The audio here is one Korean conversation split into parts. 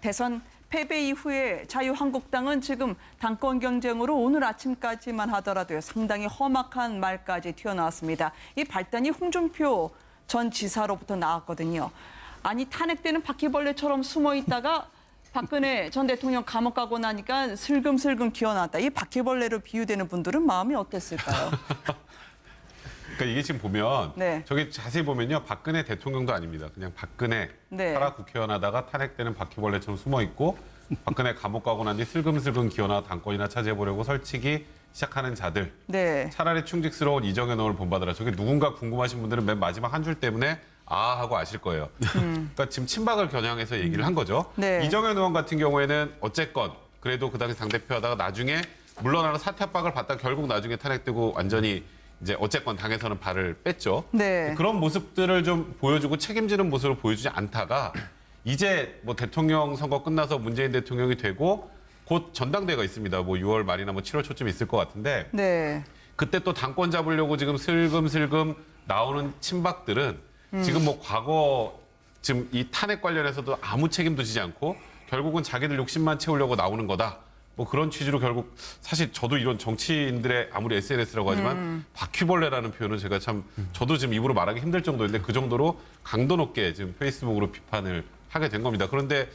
대선 패배 이후에 자유한국당은 지금 당권 경쟁으로 오늘 아침까지만 하더라도 상당히 험악한 말까지 튀어나왔습니다. 이 발단이 홍준표 전 지사로부터 나왔거든요. 아니 탄핵되는 바퀴벌레처럼 숨어 있다가 박근혜 전 대통령 감옥 가고 나니까 슬금슬금 기어나왔다. 이 바퀴벌레로 비유되는 분들은 마음이 어땠을까요? 그러니까 이게 지금 보면 네. 저기 자세히 보면요 박근혜 대통령도 아닙니다. 그냥 박근혜 네. 살아 국회의원 하다가 탄핵되는 바퀴벌레처럼 숨어 있고 박근혜 감옥 가고 난 뒤 슬금슬금 기어나 당권이나 차지해 보려고 설치기 시작하는 자들. 네. 차라리 충직스러운 이정현 의원을 본받으라. 저게 누군가 궁금하신 분들은 맨 마지막 한 줄 때문에 아 하고 아실 거예요. 그러니까 지금 친박을 겨냥해서 얘기를 한 거죠. 네. 이정현 의원 같은 경우에는 어쨌건 그래도 그 당시 당대표 하다가 나중에 물러나는 사퇴 압박을 받다 결국 나중에 탄핵되고 완전히 이제 어쨌건 당에서는 발을 뺐죠. 네. 그런 모습들을 좀 보여주고 책임지는 모습을 보여주지 않다가 이제 뭐 대통령 선거 끝나서 문재인 대통령이 되고 곧 전당대회가 있습니다. 뭐 6월 말이나 뭐 7월 초쯤 있을 것 같은데 네. 그때 또 당권 잡으려고 지금 슬금슬금 나오는 친박들은 지금 뭐 과거 지금 이 탄핵 관련해서도 아무 책임도 지지 않고 결국은 자기들 욕심만 채우려고 나오는 거다. 뭐 그런 취지로 결국 사실 저도 이런 정치인들의 아무리 SNS라고 하지만 바퀴벌레라는 표현은 제가 참 저도 지금 입으로 말하기 힘들 정도인데 그 정도로 강도 높게 지금 페이스북으로 비판을 하게 된 겁니다. 그런데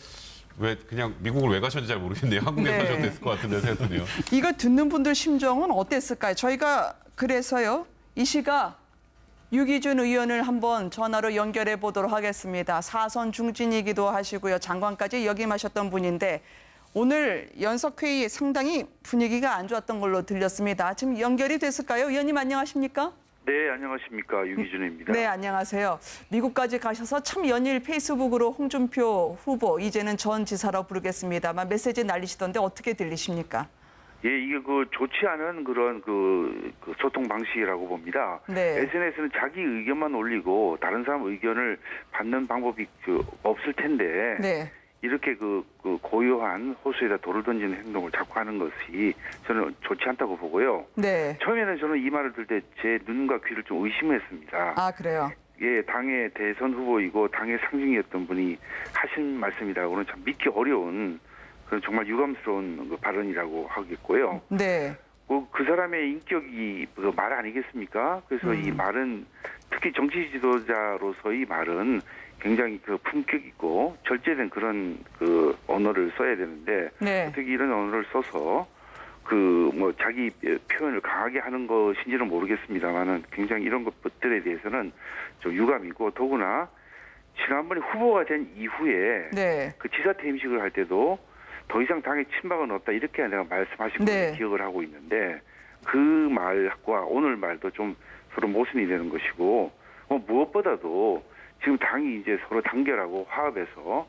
왜 그냥 미국을 왜 가셨는지 잘 모르겠네요. 한국에 네. 사셔도 됐을 것 같은데 생각하네요. 이거 듣는 분들 심정은 어땠을까요? 저희가 그래서요 이 시각 유기준 의원을 한번 전화로 연결해 보도록 하겠습니다. 사선 중진이기도 하시고요 장관까지 역임하셨던 분인데 오늘 연석 회의 상당히 분위기가 안 좋았던 걸로 들렸습니다. 지금 연결이 됐을까요? 의원님 안녕하십니까? 네, 안녕하십니까. 유기준입니다. 네, 안녕하세요. 미국까지 가셔서 참 연일 페이스북으로 홍준표 후보 이제는 전 지사라고 부르겠습니다만 메시지 날리시던데 어떻게 들리십니까? 예, 이게 그 좋지 않은 그런 그, 그 소통 방식이라고 봅니다. 네. SNS는 자기 의견만 올리고 다른 사람 의견을 받는 방법이 그 없을 텐데 네. 이렇게 그, 그 고요한 호수에다 돌을 던지는 행동을 자꾸 하는 것이 저는 좋지 않다고 보고요. 네. 처음에는 저는 이 말을 들 때 제 눈과 귀를 좀 의심했습니다. 아, 그래요. 예, 당의 대선 후보이고 당의 상징이었던 분이 하신 말씀이라고는 참 믿기 어려운 그런 정말 유감스러운 그 발언이라고 하겠고요. 네. 그, 그 사람의 인격이 그 말 아니겠습니까? 그래서 이 말은 특히 정치 지도자로서의 말은 굉장히 그 품격 있고 절제된 그런 그 언어를 써야 되는데 네. 어떻게 이런 언어를 써서 그 뭐 자기 표현을 강하게 하는 것인지는 모르겠습니다만은 굉장히 이런 것들에 대해서는 좀 유감이고 더구나 지난번에 후보가 된 이후에 네. 그 지사 퇴임식을 할 때도 더 이상 당에 친박은 없다 이렇게 내가 말씀하신 네. 걸 기억을 하고 있는데 그 말과 오늘 말도 좀 서로 모순이 되는 것이고 뭐 무엇보다도 지금 당이 이제 서로 단결하고 화합해서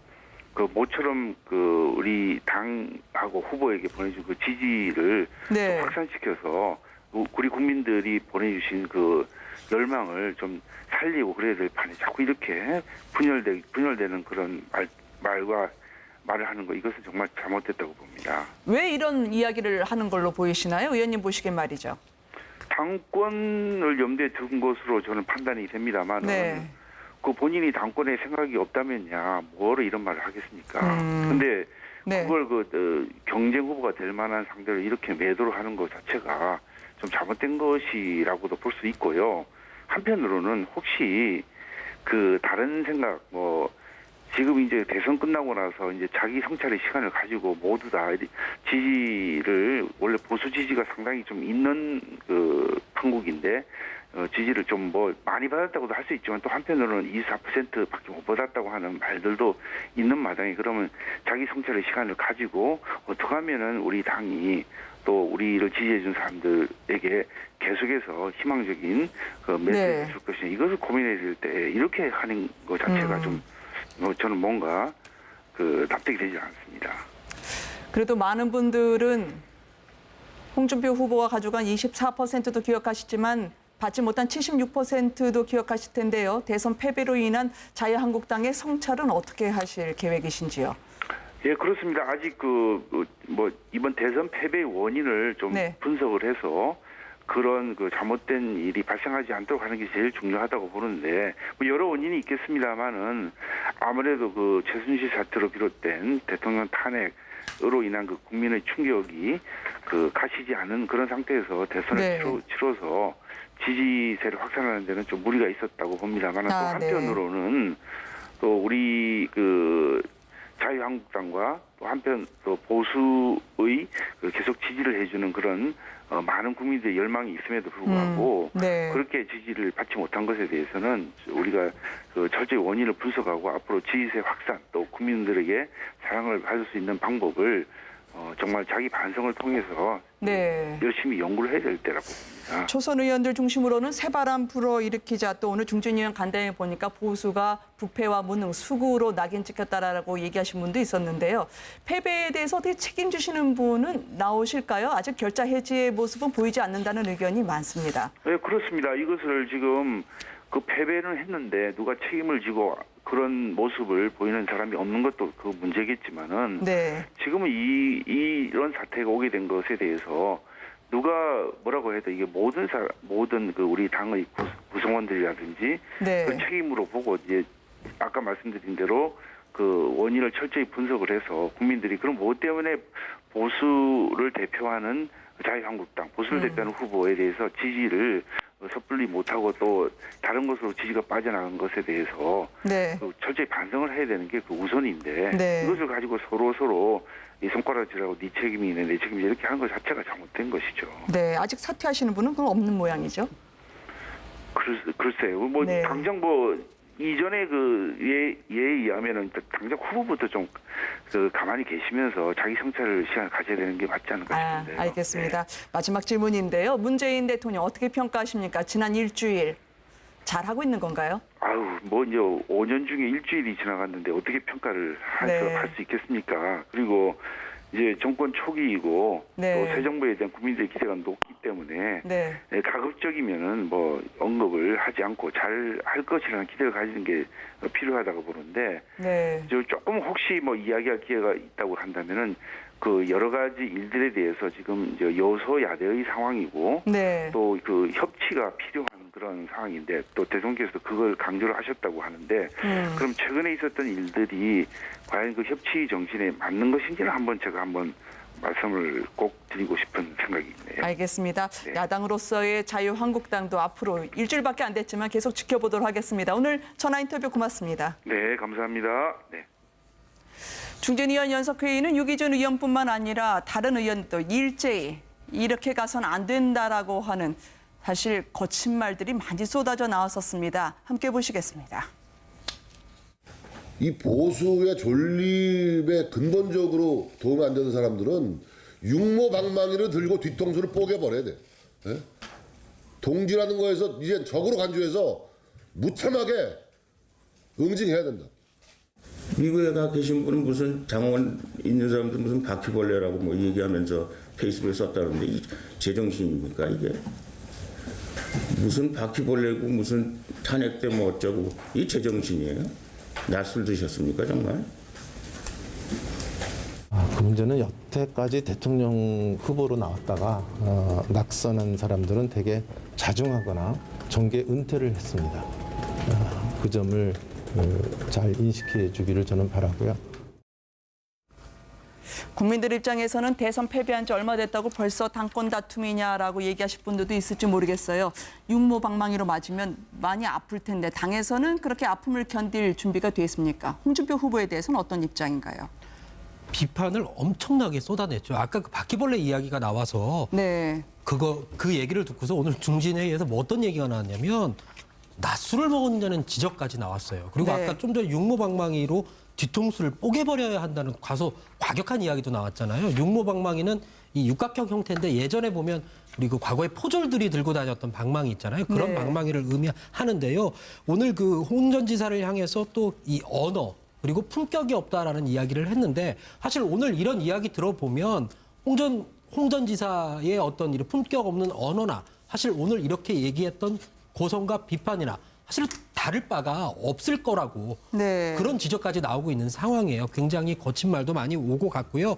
그 모처럼 그 우리 당하고 후보에게 보내준 그 지지를 네. 좀 확산시켜서 우- 우리 국민들이 보내주신 그 열망을 좀 살리고 그래야 될 판에 자꾸 이렇게 분열되 분열되는 그런 말 말과 말을 하는 거 이것은 정말 잘못됐다고 봅니다. 왜 이런 이야기를 하는 걸로 보이시나요? 의원님 보시기엔 말이죠. 당권을 염두에 둔 것으로 저는 판단이 됩니다만 네. 그 본인이 당권에 생각이 없다면야 뭐로 이런 말을 하겠습니까? 음. 근데 네. 그걸 그 어, 경쟁 후보가 될 만한 상대를 이렇게 매도를 하는 것 자체가 좀 잘못된 것이라고도 볼 수 있고요. 한편으로는 혹시 그 다른 생각 뭐 지금 이제 대선 끝나고 나서 이제 자기 성찰의 시간을 가지고 모두 다 지지를 원래 보수 지지가 상당히 좀 있는 그 판국인데 어, 지지를 좀 뭐 많이 받았다고도 할 수 있지만 또 한편으로는 24%밖에 못 받았다고 하는 말들도 있는 마당에 그러면 자기 성찰의 시간을 가지고 어떻게 하면은 우리 당이 또 우리를 지지해 준 사람들에게 계속해서 희망적인 그 메시지를 네. 줄 것이냐 이것을 고민해 줄때 이렇게 하는 것 자체가 음. 좀 어, 저는 뭔가 그 납득이 되지 않습니다. 그래도 많은 분들은 홍준표 후보가 가져간 24%도 기억하시지만 받지 못한 76%도 기억하실 텐데요. 대선 패배로 인한 자유한국당의 성찰은 어떻게 하실 계획이신지요? 예, 그렇습니다. 아직 그 뭐 이번 대선 패배의 원인을 좀 네. 분석을 해서 그런 그 잘못된 일이 발생하지 않도록 하는 게 제일 중요하다고 보는데 뭐 여러 원인이 있겠습니다만은 아무래도 그 최순실 사태로 비롯된 대통령 탄핵으로 인한 그 국민의 충격이 그 가시지 않은 그런 상태에서 대선을 네. 치러, 치러서 지지세를 확산하는 데는 좀 무리가 있었다고 봅니다만 또 아, 네. 한편으로는 또 우리 그 자유한국당과 또 한편 또 보수의 그 계속 지지를 해주는 그런 어, 많은 국민들의 열망이 있음에도 불구하고 음, 네. 그렇게 지지를 받지 못한 것에 대해서는 우리가 그 철저히 원인을 분석하고 앞으로 지지세 확산 또 국민들에게 사랑을 받을 수 있는 방법을 어, 정말 자기 반성을 통해서 네. 열심히 연구를 해야 될 때라고 봅니다. 초선 의원들 중심으로는 새바람 불어일으키자 또 오늘 중진 의원 간담회 보니까 보수가 부패와 무능, 수구로 낙인 찍혔다라고 얘기하신 분도 있었는데요. 패배에 대해서 어떻게 책임지시는 분은 나오실까요? 아직 결자 해지의 모습은 보이지 않는다는 의견이 많습니다. 네, 그렇습니다. 이것을 지금 그 패배는 했는데 누가 책임을 지고 그런 모습을 보이는 사람이 없는 것도 그 문제겠지만은 네. 지금은 이, 이 이런 사태가 오게 된 것에 대해서 누가 뭐라고 해도 이게 모든 사 모든 그 우리 당의 구- 구성원들이라든지 네. 그 책임으로 보고 이제 아까 말씀드린 대로 그 원인을 철저히 분석을 해서 국민들이 그럼 뭐 때문에 보수를 대표하는 자유한국당 보수를 음. 대표하는 후보에 대해서 지지를 섣불리 못하고 또 다른 것으로 지지가 빠져나간 것에 대해서 네. 그 철저히 반성을 해야 되는 게 그 우선인데 네. 이것을 가지고 서로 서로 이 손가락질하고 네 책임이네 내 책임이 이렇게 하는 것 자체가 잘못된 것이죠. 네. 아직 사퇴하시는 분은 그럼 없는 모양이죠. 글, 글쎄요. 뭐 네. 당장 뭐 이전에 그 예, 예에 의하면은 당장 후보부터 좀 그 가만히 계시면서 자기 성찰을 시간 가져야 되는 게 맞지 않을까 아, 싶은데요. 알겠습니다. 마지막 질문인데요. 문재인 대통령 어떻게 평가하십니까? 지난 일주일 잘 하고 있는 건가요? 네. 아유, 뭐 이제 5년 중에 일주일이 지나갔는데 어떻게 평가를 네. 할수 있겠습니까? 그리고 이제 정권 초기이고 네. 또새 정부에 대한 국민들의 기대가 높기 때문에 네. 예, 가급적이면은 뭐 언급을 하지 않고 잘 할 것이라는 기대를 가지는 게 필요하다고 보는데 네. 저 조금 혹시 뭐 이야기할 기회가 있다고 한다면은 그 여러 가지 일들에 대해서 지금 이제 여소야대의 상황이고 네. 또 그 협치가 필요한 그런 상황인데 또 대통령께서 그걸 강조를 하셨다고 하는데 음. 그럼 최근에 있었던 일들이 과연 그 협치 정신에 맞는 것인지는 한번 제가 한번 말씀을 꼭 드리고 싶은 생각이 있네요. 알겠습니다. 네. 야당으로서의 자유한국당도 앞으로 일주일밖에 안 됐지만 계속 지켜보도록 하겠습니다. 오늘 전화 인터뷰 고맙습니다. 네, 감사합니다. 네. 중진 의원 연석회의는 유기준 의원뿐만 아니라 다른 의원도 일제히 이렇게 가선 안 된다라고 하는 사실 거친 말들이 많이 쏟아져 나왔었습니다. 함께 보시겠습니다. 이 보수의 존립에 근본적으로 도움이 안 되는 사람들은 육모방망이를 들고 뒤통수를 뽀개버려야 돼. 예? 동지라는 거에서 이제 적으로 간주해서 무참하게 응징해야 된다. 미국에 가 계신 분은 무슨 장원 있는 사람들 무슨 바퀴벌레라고 뭐 얘기하면서 페이스북에 썼다는데 이 제정신입니까 이게 무슨 바퀴벌레고 무슨 탄핵 때 뭐 어쩌고 이 제정신이에요? 낯을 드셨습니까 정말? 아, 그 문제는 여태까지 대통령 후보로 나왔다가 어, 낙선한 사람들은 되게 자중하거나 정계 은퇴를 했습니다. 어, 그 점을 어, 잘 인식해 주기를 저는 바라고요. 국민들 입장에서는 대선 패배한 지 얼마 됐다고 벌써 당권 다툼이냐라고 얘기하실 분들도 있을지 모르겠어요. 육모방망이로 맞으면 많이 아플 텐데 당에서는 그렇게 아픔을 견딜 준비가 돼 있습니까? 홍준표 후보에 대해서는 어떤 입장인가요? 비판을 엄청나게 쏟아냈죠. 아까 그 바퀴벌레 이야기가 나와서 네. 그거 그 얘기를 듣고서 오늘 중진회의에서 뭐 어떤 얘기가 나왔냐면 낮술을 먹었냐는 지적까지 나왔어요. 그리고 네. 아까 좀 전에 육모방망이로 뒤통수를 뽀개버려야 한다는 과소 과격한 이야기도 나왔잖아요. 육모방망이는 이 육각형 형태인데 예전에 보면 우리 그 과거에 포졸들이 들고 다녔던 방망이 있잖아요. 그런 네. 방망이를 의미하는데요. 오늘 그 홍전 지사를 향해서 또 이 언어 그리고 품격이 없다라는 이야기를 했는데 사실 오늘 이런 이야기 들어보면 홍전 홍전 지사의 어떤 이런 품격 없는 언어나 사실 오늘 이렇게 얘기했던 고성과 비판이나 사실 다를 바가 없을 거라고 네. 그런 지적까지 나오고 있는 상황이에요. 굉장히 거친 말도 많이 오고 갔고요.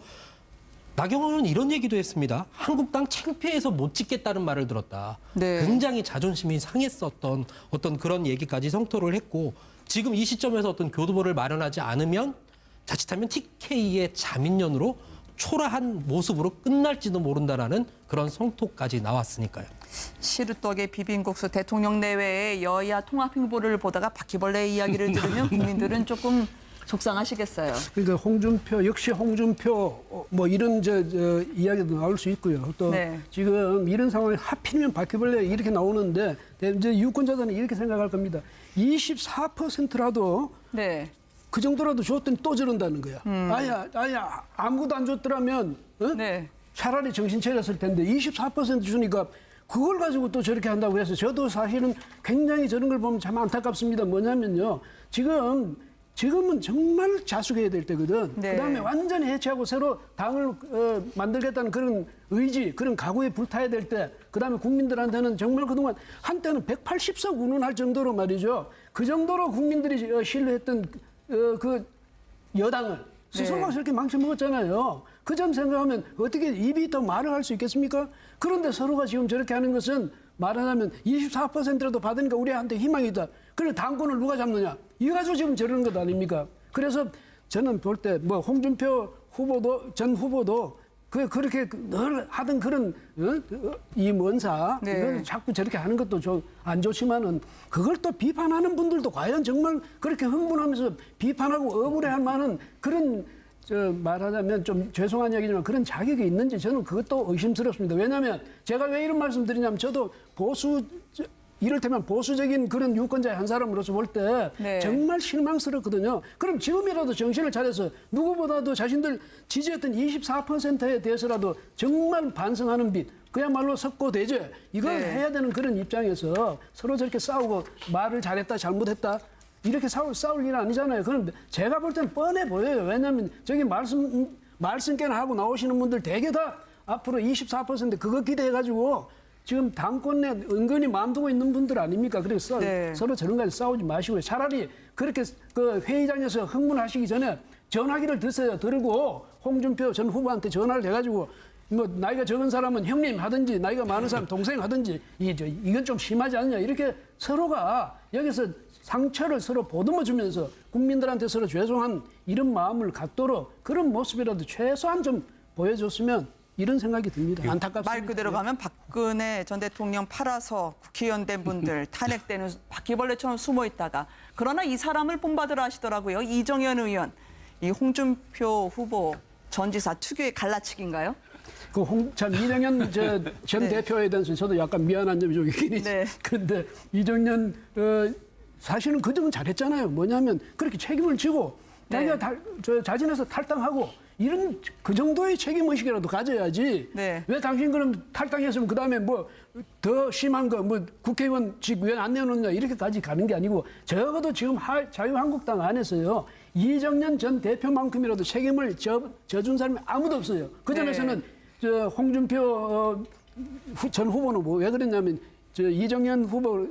나경원 의원은 이런 얘기도 했습니다. 한국당 창피해서 못 찍겠다는 말을 들었다. 네. 굉장히 자존심이 상했었던 어떤 그런 얘기까지 성토를 했고 지금 이 시점에서 어떤 교두보를 마련하지 않으면 자칫하면 TK의 자민련으로 초라한 모습으로 끝날지도 모른다라는 그런 성토까지 나왔으니까요. 시루떡의 비빔국수 대통령 내외의 여야 통합 행보를 보다가 바퀴벌레 이야기를 들으면 국민들은 조금 속상하시겠어요. 그러니까 홍준표 역시 홍준표 어, 뭐 이런 저, 저 이야기도 나올 수 있고요. 또 네. 지금 이런 상황에 하필이면 바퀴벌레 이렇게 나오는데 이제 유권자들은 이렇게 생각할 겁니다. 24%라도 네. 그 정도라도 줬더니 또 저런다는 거야. 아야, 아야, 아무것도 안 줬더라면 어? 네. 차라리 정신 차렸을 텐데 24% 주니까 그걸 가지고 또 저렇게 한다고 해서 저도 사실은 굉장히 저런 걸 보면 참 안타깝습니다. 뭐냐면요. 지금 지금은 정말 자숙해야 될 때거든. 네. 그다음에 완전히 해체하고 새로 당을 어, 만들겠다는 그런 의지, 그런 각오에 불타야 될 때, 그다음에 국민들한테는 정말 그동안 한때는 180석 운운할 정도로 말이죠. 그 정도로 국민들이 어, 신뢰했던 어, 그 여당을 스스로가 네. 저렇게 망쳐먹었잖아요. 그 점 생각하면 어떻게 입이 더 말을 할 수 있겠습니까? 그런데 서로가 지금 저렇게 하는 것은 말하자면 24%라도 받으니까 우리한테 희망이 있다. 그래 당권을 누가 잡느냐? 이거 가지고 지금 저러는 것 아닙니까? 그래서 저는 볼 때 뭐 홍준표 후보도 전 후보도 그 그렇게 늘 하던 그런 어? 이 먼사 네. 자꾸 저렇게 하는 것도 좀안 좋지만은 그걸 또 비판하는 분들도 과연 정말 그렇게 흥분하면서 비판하고 억울해할 만한 그런 저 말하자면 좀 죄송한 얘기지만 그런 자격이 있는지 저는 그것도 의심스럽습니다. 왜냐하면 제가 왜 이런 말씀 드리냐면 저도 보수 저- 이를테면 보수적인 그런 유권자의 한 사람으로서 볼때 네. 정말 실망스럽거든요. 그럼 지금이라도 정신을 차려서 누구보다도 자신들 지지했던 24%에 대해서라도 정말 반성하는 빛, 그야말로 석고 대죄 이걸 네. 해야 되는 그런 입장에서 서로 저렇게 싸우고 말을 잘했다 잘못했다 이렇게 싸울, 싸울 일은 아니잖아요. 그런데 제가 볼 때는 뻔해 보여요. 왜냐하면 저기 말씀 말씀께나 하고 나오시는 분들 대개 다 앞으로 24% 그거 기대해가지고 지금 당권에 은근히 마음두고 있는 분들 아닙니까? 그래서 네. 서로 저런 가지 싸우지 마시고요. 차라리 그렇게 그 회의장에서 흥분하시기 전에 전화기를 드세요. 들고 홍준표 전 후보한테 전화를 해가지고 뭐 나이가 적은 사람은 형님 하든지 나이가 많은 사람 동생 하든지 이저 이건 좀 심하지 않냐 이렇게 서로가 여기서 상처를 서로 보듬어 주면서 국민들한테 서로 죄송한 이런 마음을 갖도록 그런 모습이라도 최소한 좀 보여줬으면 이런 생각이 듭니다. 안타깝습니다. 말 그대로 가면 박근혜 전 대통령 팔아서 국회의원 된 분들 탄핵되는 바퀴벌레처럼 숨어 있다가 그러나 이 사람을 본받으러 하시더라고요. 이정현 의원. 이 홍준표 후보 전 지사 특유의 갈라치기인가요? 그 홍, 참 이정현 저, 전 네. 대표에 대해서 저도 약간 미안한 점이 좀 있긴 있죠. 네. 그런데 이정현 어, 사실은 그 점은 잘했잖아요. 뭐냐면 그렇게 책임을 지고 네. 자기가 달, 저, 자진해서 탈당하고 이런 그 정도의 책임 의식이라도 가져야지. 네. 왜 당신 그럼 탈당했으면 그 다음에 뭐 더 심한 거 뭐 국회의원직 왜 안 내놓느냐 이렇게까지 가는 게 아니고 적어도 지금 하- 자유한국당 안에서요 이정년 전 대표만큼이라도 책임을 져, 져준 사람이 아무도 없어요. 그 네. 점에서는 저 홍준표 어, 후- 전 후보는 뭐 왜 그랬냐면 저 이정현 후보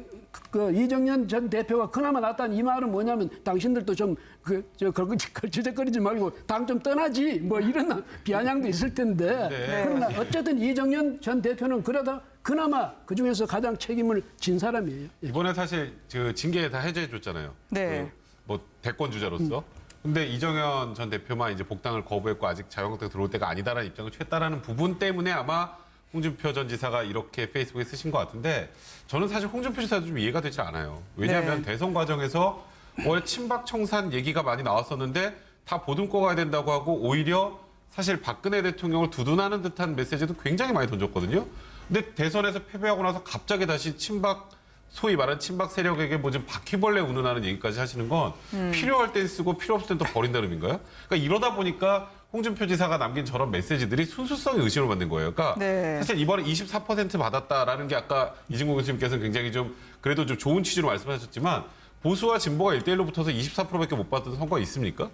그 이정현 전 대표가 그나마 낫다는 이 말은 뭐냐면 당신들도 좀그저 걸치적거리지 말고 당 좀 떠나지 뭐 이런 비아냥도 있을 텐데 네. 그러나 어쨌든 이정현 전 대표는 그러다 그나마 그 중에서 가장 책임을 진 사람이에요. 예. 이번에 사실 그 징계 다 해제해 줬잖아요. 네. 그 뭐 대권 주자로서. 근데 이정현 전 대표만 이제 복당을 거부했고 아직 자유한국당 들어올 때가 아니다라는 입장을 취했다라는 부분 때문에 아마 홍준표 전 지사가 이렇게 페이스북에 쓰신 것 같은데 저는 사실 홍준표 지사도 좀 이해가 되지 않아요. 왜냐하면 네. 대선 과정에서 원래 친박 청산 얘기가 많이 나왔었는데 다 보듬고 가야 된다고 하고 오히려 사실 박근혜 대통령을 두둔하는 듯한 메시지도 굉장히 많이 던졌거든요. 근데 대선에서 패배하고 나서 갑자기 다시 친박 소위 말하는 친박 세력에게 뭐 좀 바퀴벌레 운운하는 얘기까지 하시는 건 필요할 땐 쓰고 필요 없을 땐 또 버린다는 의미인가요? 그러니까 이러다 보니까 홍준표 지사가 남긴 저런 메시지들이 순수성이 의심을 받는 거예요. 그러니까 네. 사실 이번에 24% 받았다라는 게 아까 이진국 교수님께서는 굉장히 좀 그래도 좀 좋은 취지로 말씀하셨지만 보수와 진보가 1대1로 붙어서 24%밖에 못 받던 선거가 있습니까?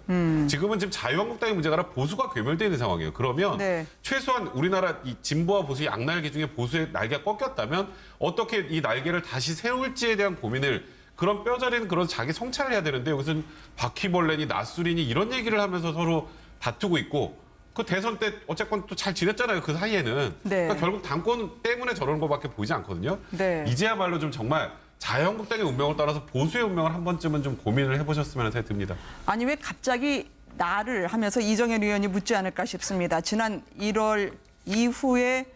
지금은 지금 자유한국당의 문제가 아니라 보수가 괴멸되어 있는 상황이에요. 그러면 네. 최소한 우리나라 이 진보와 보수의 양날개 중에 보수의 날개가 꺾였다면 어떻게 이 날개를 다시 세울지에 대한 고민을 그런 뼈저린 그런 자기 성찰을 해야 되는데 여기서는 바퀴벌레니 낯술이니 이런 얘기를 하면서 서로 다투고 있고 그 대선 때 어쨌건 또 잘 지냈잖아요. 그 사이에는. 네. 그러니까 결국 당권 때문에 저런 거밖에 보이지 않거든요. 네. 이제야말로 좀 정말 자유한국당의 운명을 따라서 보수의 운명을 한 번쯤은 좀 고민을 해보셨으면 하는 생각이 듭니다. 아니 왜 갑자기 나를 하면서 이정현 의원이 묻지 않을까 싶습니다. 지난 1월 이후에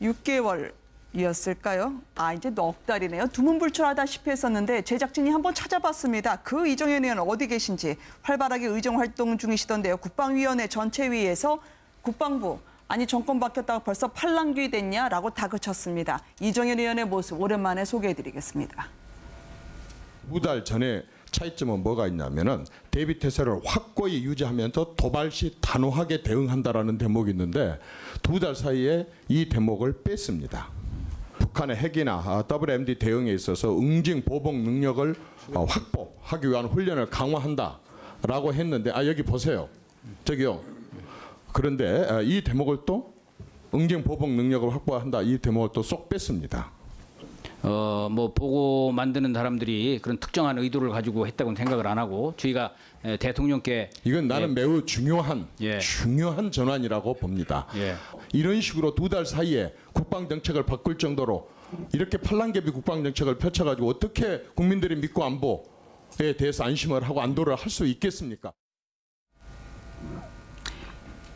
6개월 이었을까요? 아 이제 넉 달이네요. 두문불출하다시피 했었는데 제작진이 한번 찾아봤습니다. 그 이정현 의원 어디 계신지 활발하게 의정 활동 중이시던데요. 국방위원회 전체회의에서 국방부 아니 정권 바뀌었다고 벌써 팔랑귀 됐냐라고 다그쳤습니다. 이정현 의원의 모습 오랜만에 소개해드리겠습니다. 무달 전에 차이점은 뭐가 있냐면은 대비 태세를 확고히 유지하면서 도발 시 단호하게 대응한다라는 대목이 있는데 두 달 사이에 이 대목을 뺐습니다. 북한의 핵이나 아, WMD 대응에 있어서 응징 보복 능력을 어, 확보하기 위한 훈련을 강화한다라고 했는데 아 여기 보세요. 저기요. 그런데 아, 이 대목을 또 응징 보복 능력을 확보한다 이 대목을 또 쏙 뺐습니다. 어, 뭐 보고 만드는 사람들이 그런 특정한 의도를 가지고 했다고는 생각을 안 하고 저희가 에, 대통령께 이건 나는 매우 중요한 예. 중요한 전환이라고 봅니다. 예. 이런 식으로 두 달 사이에 국방 정책을 바꿀 정도로 이렇게 팔랑개비 국방 정책을 펼쳐가지고 어떻게 국민들이 믿고 안보에 대해서 안심을 하고 안도를 할 수 있겠습니까?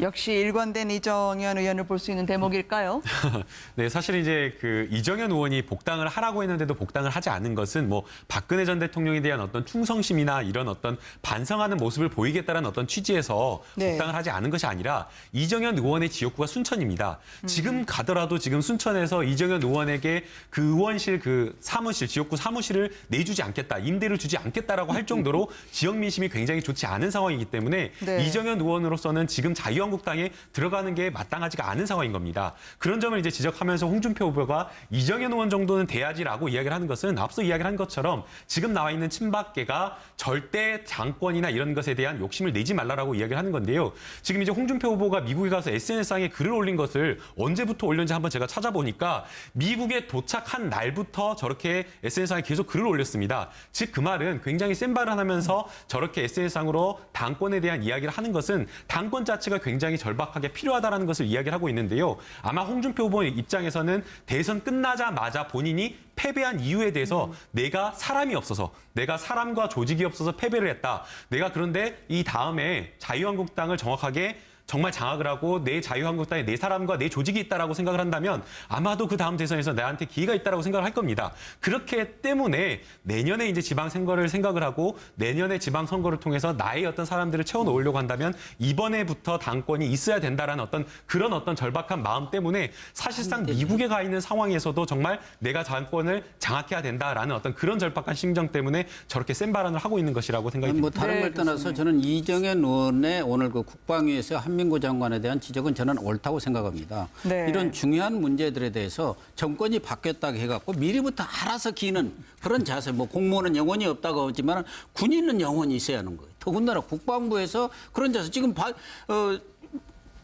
역시 일관된 이정현 의원을 볼 수 있는 대목일까요? 네, 사실 이제 그 이정현 의원이 복당을 하라고 했는데도 복당을 하지 않은 것은 뭐 박근혜 전 대통령에 대한 어떤 충성심이나 이런 어떤 반성하는 모습을 보이겠다는 어떤 취지에서 네. 복당을 하지 않은 것이 아니라 이정현 의원의 지역구가 순천입니다. 지금 가더라도 지금 순천에서 이정현 의원에게 그 의원실 그 사무실 지역구 사무실을 내주지 않겠다, 임대를 주지 않겠다라고 할 정도로 지역 민심이 굉장히 좋지 않은 상황이기 때문에 네. 이정현 의원으로서는 지금 자유한 국당에 들어가는 게 마땅하지가 않은 상황인 겁니다. 그런 점을 이제 지적하면서 홍준표 후보가 이정현 의원 정도는 돼야지라고 이야기를 하는 것은 앞서 이야기를 한 것처럼 지금 나와 있는 친박계가 절대 장권이나 이런 것에 대한 욕심을 내지 말라라고 이야기를 하는 건데요. 지금 이제 홍준표 후보가 미국에 가서 SNS상에 글을 올린 것을 언제부터 올렸는지 한번 제가 찾아보니까 미국에 도착한 날부터 저렇게 SNS상에 계속 글을 올렸습니다. 즉 그 말은 굉장히 센 발을 하면서 저렇게 SNS상으로 당권에 대한 이야기를 하는 것은 당권 자체가 굉장히 절박하게 필요하다라는 것을 이야기를 하고 있는데요. 아마 홍준표 후보 입장에서는 대선 끝나자마자 본인이 패배한 이유에 대해서 내가 사람이 없어서 내가 사람과 조직이 없어서 패배를 했다. 내가 그런데 이 다음에 자유한국당을 정확하게 정말 장악을 하고 내 자유한국당에 내 사람과 내 조직이 있다라고 생각을 한다면 아마도 그 다음 대선에서 나한테 기회가 있다라고 생각을 할 겁니다. 그렇기 때문에 내년에 이제 지방선거를 생각을 하고 내년에 지방선거를 통해서 나의 어떤 사람들을 채워 넣으려고 한다면 이번에부터 당권이 있어야 된다라는 어떤 그런 어떤 절박한 마음 때문에 사실상 미국에 가 있는 상황에서도 정말 내가 당권을 장악해야 된다라는 어떤 그런 절박한 심정 때문에 저렇게 센 발언을 하고 있는 것이라고 생각이 듭니다. 뭐 다른 네, 걸 떠나서 저는 이정현 의원의 오늘 그 국방위에서 한 민구 장관에 대한 지적은 저는 옳다고 생각합니다. 네. 이런 중요한 문제들에 대해서 정권이 바뀌었다고 해갖고 미리부터 알아서 기는 그런 자세, 뭐 공무원은 영원히 없다고 하지만 군인은 영원히 있어야 하는 거예요. 더군다나 국방부에서 그런 자세 지금 바, 어,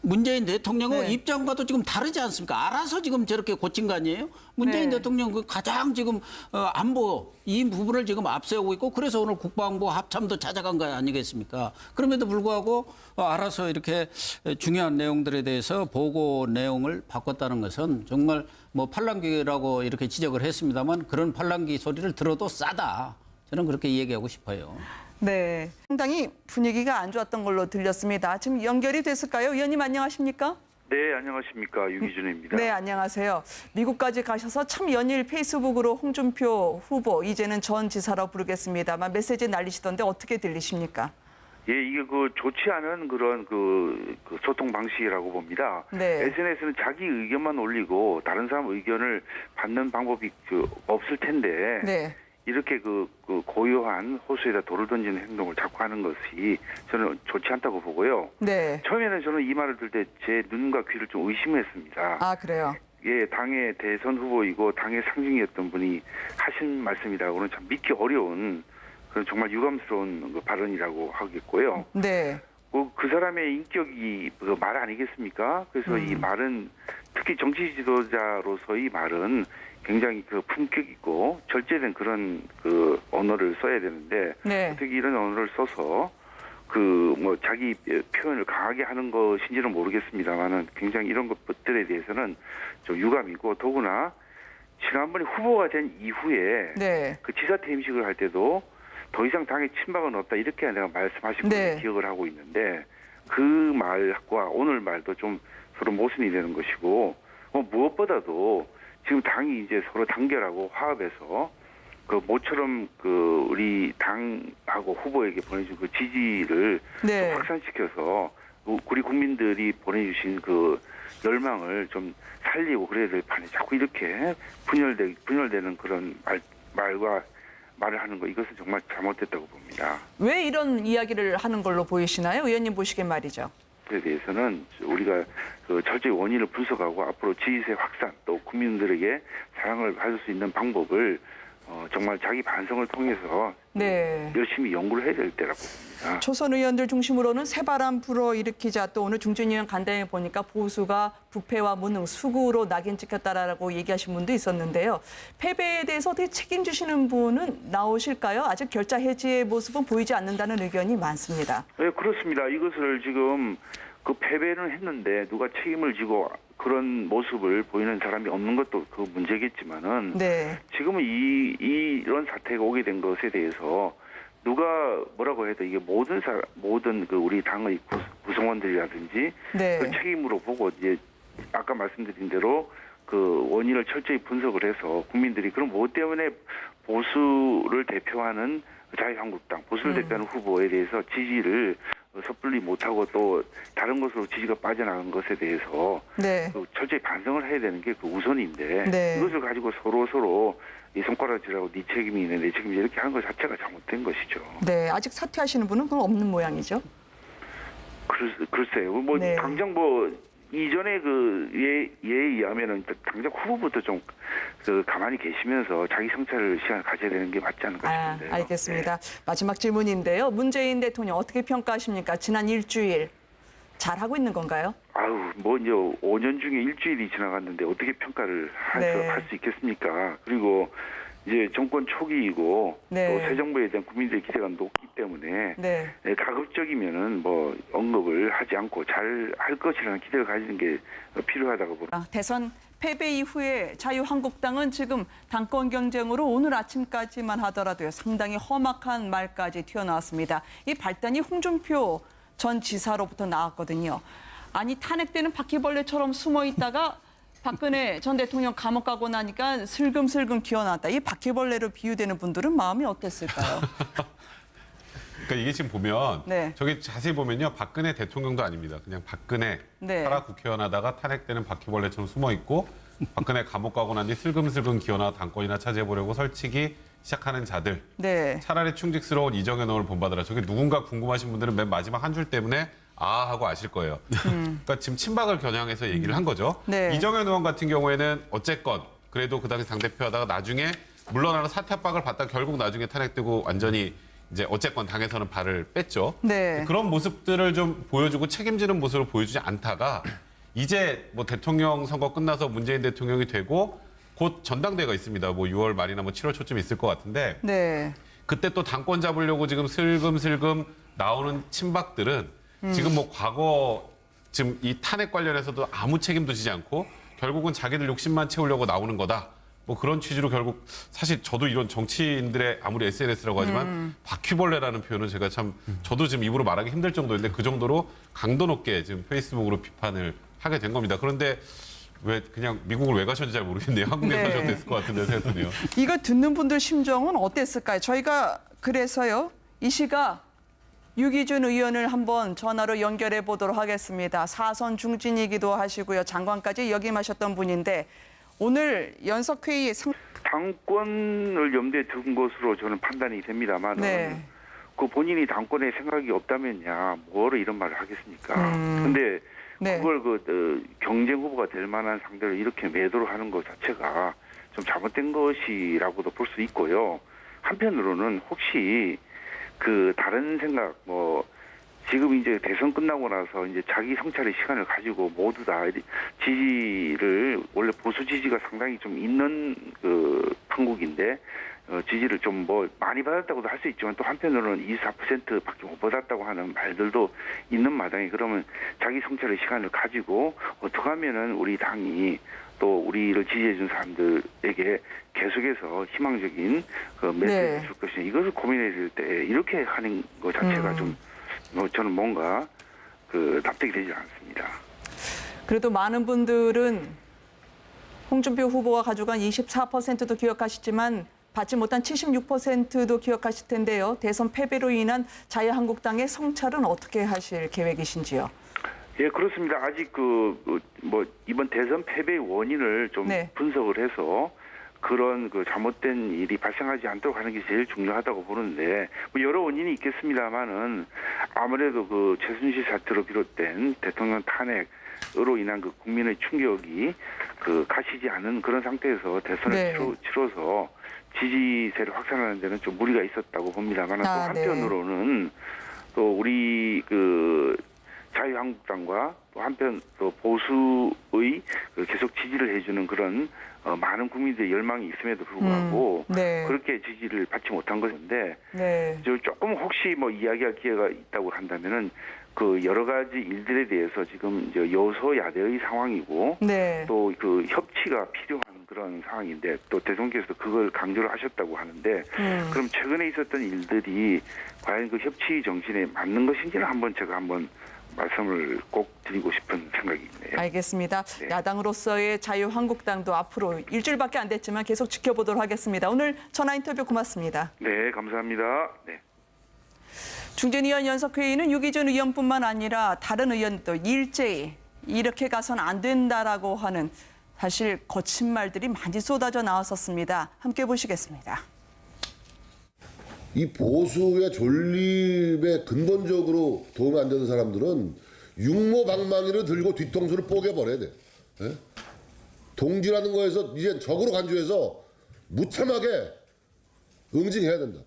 문재인 대통령은 네. 입장과도 지금 다르지 않습니까? 알아서 지금 저렇게 고친 거 아니에요? 문재인 네. 대통령 그 가장 지금 어, 안보 이 부분을 지금 앞세우고 있고 그래서 오늘 국방부 합참도 찾아간 거 아니겠습니까? 그럼에도 불구하고 어, 알아서 이렇게 중요한 내용들에 대해서 보고 내용을 바꿨다는 것은 정말 뭐 팔랑귀라고 이렇게 지적을 했습니다만 그런 팔랑귀 소리를 들어도 싸다. 저는 그렇게 얘기하고 싶어요. 네, 상당히 분위기가 안 좋았던 걸로 들렸습니다. 지금 연결이 됐을까요? 의원님 안녕하십니까? 네, 안녕하십니까. 유기준입니다. 네, 안녕하세요. 미국까지 가셔서 참 연일 페이스북으로 홍준표 후보 이제는 전 지사라고 부르겠습니다만 메시지 날리시던데 어떻게 들리십니까? 예, 이게 그 좋지 않은 그런 그, 그 소통 방식이라고 봅니다. 네. SNS는 자기 의견만 올리고 다른 사람 의견을 받는 방법이 그 없을 텐데 네. 이렇게 그, 그 고요한 호수에다 돌을 던지는 행동을 자꾸 하는 것이 저는 좋지 않다고 보고요. 네. 처음에는 저는 이 말을 들 때 제 눈과 귀를 좀 의심했습니다. 아, 그래요. 예, 당의 대선 후보이고 당의 상징이었던 분이 하신 말씀이라고는 참 믿기 어려운 그런 정말 유감스러운 그 발언이라고 하겠고요. 네. 그, 그 사람의 인격이 그 말 아니겠습니까? 그래서 이 말은 특히 정치 지도자로서의 말은 굉장히 그 품격 있고 절제된 그런 그 언어를 써야 되는데 네. 어떻게 이런 언어를 써서 그 뭐 자기 표현을 강하게 하는 것인지는 모르겠습니다만은 굉장히 이런 것들에 대해서는 좀 유감이고 더구나 지난번에 후보가 된 이후에 네. 그 지사 퇴임식을 할 때도 더 이상 당에 친박은 없다 이렇게 내가 말씀하신 네. 걸 기억을 하고 있는데 그 말과 오늘 말도 좀 서로 모순이 되는 것이고 뭐 무엇보다도 지금 당이 이제 서로 단결하고 화합해서 그 모처럼 그 우리 당하고 후보에게 보내준 그 지지를 네. 좀 확산시켜서 우- 우리 국민들이 보내주신 그 열망을 좀 살리고 그래야 될 판에 자꾸 이렇게 분열되 분열되는 그런 말 말과 말을 하는 거 이것은 정말 잘못됐다고 봅니다. 왜 이런 이야기를 하는 걸로 보이시나요? 의원님 보시기엔 말이죠. 그에 대해서는 우리가 그 철저히 원인을 분석하고 앞으로 지지세 확산 또 국민들에게 사랑을 받을 수 있는 방법을 어, 정말 자기 반성을 통해서 네. 열심히 연구를 해야 될 때라고 봅니다. 초선 의원들 중심으로는 새바람 불어 일으키자 또 오늘 중진 의원 간담회 보니까 보수가 부패와 무능, 수구로 낙인 찍혔다라고 얘기하신 분도 있었는데요. 패배에 대해서 어떻게 책임지시는 분은 나오실까요? 아직 결자 해지의 모습은 보이지 않는다는 의견이 많습니다. 네, 그렇습니다. 이것을 지금 그 패배는 했는데 누가 책임을 지고 그런 모습을 보이는 사람이 없는 것도 그 문제겠지만은 네. 지금은 이, 이 이런 사태가 오게 된 것에 대해서 누가 뭐라고 해도 이게 모든 사 모든 그 우리 당의 구- 구성원들이라든지 네. 그 책임으로 보고 이제 아까 말씀드린 대로 그 원인을 철저히 분석을 해서 국민들이 그럼 뭐 때문에 보수를 대표하는 자유한국당 보수를 대표하는 후보에 대해서 지지를 섣불리 못하고 또 다른 것으로 지지가 빠져나간 것에 대해서 네. 그 철저히 반성을 해야 되는 게 그 우선인데 네. 이것을 가지고 서로 서로 이 손가락질하고 네 책임이 있네 내 책임이 이렇게 하는 것 자체가 잘못된 것이죠. 네. 아직 사퇴하시는 분은 그럼 없는 모양이죠. 글, 글쎄요. 뭐 네. 당장 뭐 이전에 그 예, 예에 의하면은 당장 후보부터 좀 그 가만히 계시면서 자기 성찰을 시간을 가져야 되는 게 맞지 않을까 아, 싶은데요. 알겠습니다. 마지막 질문인데요. 문재인 대통령 어떻게 평가하십니까? 지난 일주일 잘하고 있는 건가요? 네. 아유, 뭐 이제 5년 중에 일주일이 지나갔는데 어떻게 평가를 네. 할수 있겠습니까? 그리고 이제 정권 초기이고 네. 또새 정부에 대한 국민들의 기대가 높기 때문에 네. 네, 가급적이면은 뭐 언급을 하지 않고 잘 할 것이라는 기대를 가지는 게 필요하다고 봅니다. 아, 대선 패배 이후에 자유한국당은 지금 당권 경쟁으로 오늘 아침까지만 하더라도요 상당히 험악한 말까지 튀어나왔습니다. 이 발단이 홍준표 전 지사로부터 나왔거든요. 아니 탄핵되는 바퀴벌레처럼 숨어 있다가 박근혜 전 대통령 감옥 가고 나니까 슬금슬금 기어나왔다. 이 바퀴벌레로 비유되는 분들은 마음이 어땠을까요? 그러니까 이게 지금 보면 네. 저기 자세히 보면요 박근혜 대통령도 아닙니다. 그냥 박근혜 네. 살아 국회의원 하다가 탄핵되는 바퀴벌레처럼 숨어 있고 박근혜 감옥 가고 난 뒤 슬금슬금 기어나 당권이나 차지해 보려고 설치기 시작하는 자들. 네. 차라리 충직스러운 이정현 의원을 본받으라. 저게 누군가 궁금하신 분들은 맨 마지막 한 줄 때문에 아 하고 아실 거예요. 그러니까 지금 친박을 겨냥해서 얘기를 한 거죠. 네. 이정현 의원 같은 경우에는 어쨌건 그래도 그 당시 당대표 하다가 나중에 물러나는 사퇴 압박을 받다 결국 나중에 탄핵되고 완전히 이제 어쨌건 당에서는 발을 뺐죠. 네. 그런 모습들을 좀 보여주고 책임지는 모습을 보여주지 않다가 이제 뭐 대통령 선거 끝나서 문재인 대통령이 되고 곧 전당대회가 있습니다. 뭐 6월 말이나 뭐 7월 초쯤 있을 것 같은데 네. 그때 또 당권 잡으려고 지금 슬금슬금 나오는 친박들은 지금 뭐 과거 지금 이 탄핵 관련해서도 아무 책임도 지지 않고 결국은 자기들 욕심만 채우려고 나오는 거다. 뭐 그런 취지로 결국 사실 저도 이런 정치인들의 아무리 SNS라고 하지만 바퀴벌레라는 표현은 제가 참 저도 지금 입으로 말하기 힘들 정도인데 그 정도로 강도 높게 지금 페이스북으로 비판을 하게 된 겁니다. 그런데 왜 그냥 미국을 왜 가셨는지 잘 모르겠네요. 한국에 네. 가셔도 됐을 것 같은데 생각 드네요. 이거 듣는 분들 심정은 어땠을까요? 저희가 그래서요 이 시각 유기준 의원을 한번 전화로 연결해 보도록 하겠습니다. 사선 중진이기도 하시고요 장관까지 역임하셨던 분인데 오늘 연석 회의에 상... 당권을 염두에 둔 것으로 저는 판단이 됩니다만 네. 그 본인이 당권에 생각이 없다면야 뭐로 이런 말을 하겠습니까? 근데 음. 네. 그걸 그 어, 경쟁 후보가 될 만한 상대를 이렇게 매도를 하는 것 자체가 좀 잘못된 것이라고도 볼 수 있고요. 한편으로는 혹시 그 다른 생각 뭐 지금 이제 대선 끝나고 나서 이제 자기 성찰의 시간을 가지고 모두 다 지지를 원래 보수 지지가 상당히 좀 있는 그 판국인데 어, 지지를 좀 뭐 많이 받았다고도 할 수 있지만 또 한편으로는 24%밖에 못 받았다고 하는 말들도 있는 마당에 그러면 자기 성찰의 시간을 가지고 어떻게 하면은 우리 당이 또 우리를 지지해준 사람들에게 계속해서 희망적인 그 메시지를 네. 줄 것이냐 이것을 고민해 줄때 이렇게 하는 것 자체가 좀 어, 저는 뭔가 그 납득이 되지 않습니다. 그래도 많은 분들은 홍준표 후보가 가져간 24%도 기억하시지만 받지 못한 76%도 기억하실 텐데요. 대선 패배로 인한 자유한국당의 성찰은 어떻게 하실 계획이신지요? 예, 그렇습니다. 아직 그 뭐 이번 대선 패배의 원인을 좀 네. 분석을 해서 그런 그 잘못된 일이 발생하지 않도록 하는 게 제일 중요하다고 보는데 뭐 여러 원인이 있겠습니다만은 아무래도 그 최순실 사태로 비롯된 대통령 탄핵으로 인한 그 국민의 충격이 그 가시지 않은 그런 상태에서 대선을 네. 치러, 치러서 지지세를 확산하는 데는 좀 무리가 있었다고 봅니다만 아, 또 네. 한편으로는 또 우리 그 자유한국당과 또 한편 또 보수의 그 계속 지지를 해주는 그런 어, 많은 국민들의 열망이 있음에도 불구하고 음, 네. 그렇게 지지를 받지 못한 것인데 네. 저 조금 혹시 뭐 이야기할 기회가 있다고 한다면은 그 여러 가지 일들에 대해서 지금 이제 여소야대의 상황이고 네. 또그 협치가 필요한 그런 상황인데 또 대통령께서 그걸 강조를 하셨다고 하는데 음. 그럼 최근에 있었던 일들이 과연 그 협치 정신에 맞는 것인지는 한번 제가 한번 말씀을 꼭 드리고 싶은 생각이 있네요. 알겠습니다. 네. 야당으로서의 자유한국당도 앞으로 일주일밖에 안 됐지만 계속 지켜보도록 하겠습니다. 오늘 전화 인터뷰 고맙습니다. 네, 감사합니다. 네. 중진 의원 연석회의는 유기준 의원뿐만 아니라 다른 의원도 일제히 이렇게 가선 안 된다라고 하는 사실 거친 말들이 많이 쏟아져 나왔었습니다. 함께 보시겠습니다. 이 보수의 존립에 근본적으로 도움이 안 되는 사람들은 육모방망이를 들고 뒤통수를 뽀개버려야 돼. 예? 동지라는 거에서 이제 적으로 간주해서 무참하게 응징해야 된다.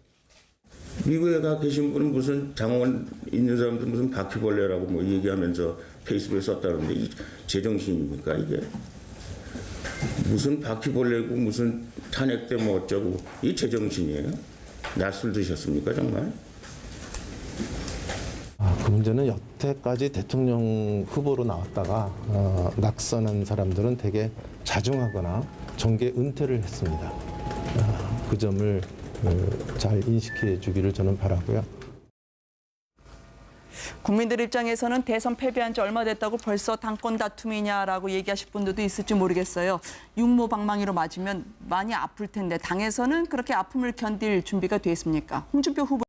미국에 가 계신 분은 무슨 장원 있는 사람들 무슨 바퀴벌레라고 뭐 얘기하면서 페이스북에 썼다는데 이 제정신입니까 이게 무슨 바퀴벌레고 무슨 탄핵 때 뭐 어쩌고 이 제정신이에요? 낯을 드셨습니까 정말? 아, 그 문제는 여태까지 대통령 후보로 나왔다가 어, 낙선한 사람들은 되게 자중하거나 정계 은퇴를 했습니다. 아, 그 점을 어, 잘 인식해 주기를 저는 바라고요. 국민들 입장에서는 대선 패배한 지 얼마 됐다고 벌써 당권 다툼이냐라고 얘기하실 분들도 있을지 모르겠어요. 육모방망이로 맞으면 많이 아플 텐데 당에서는 그렇게 아픔을 견딜 준비가 돼 있습니까? 홍준표 후보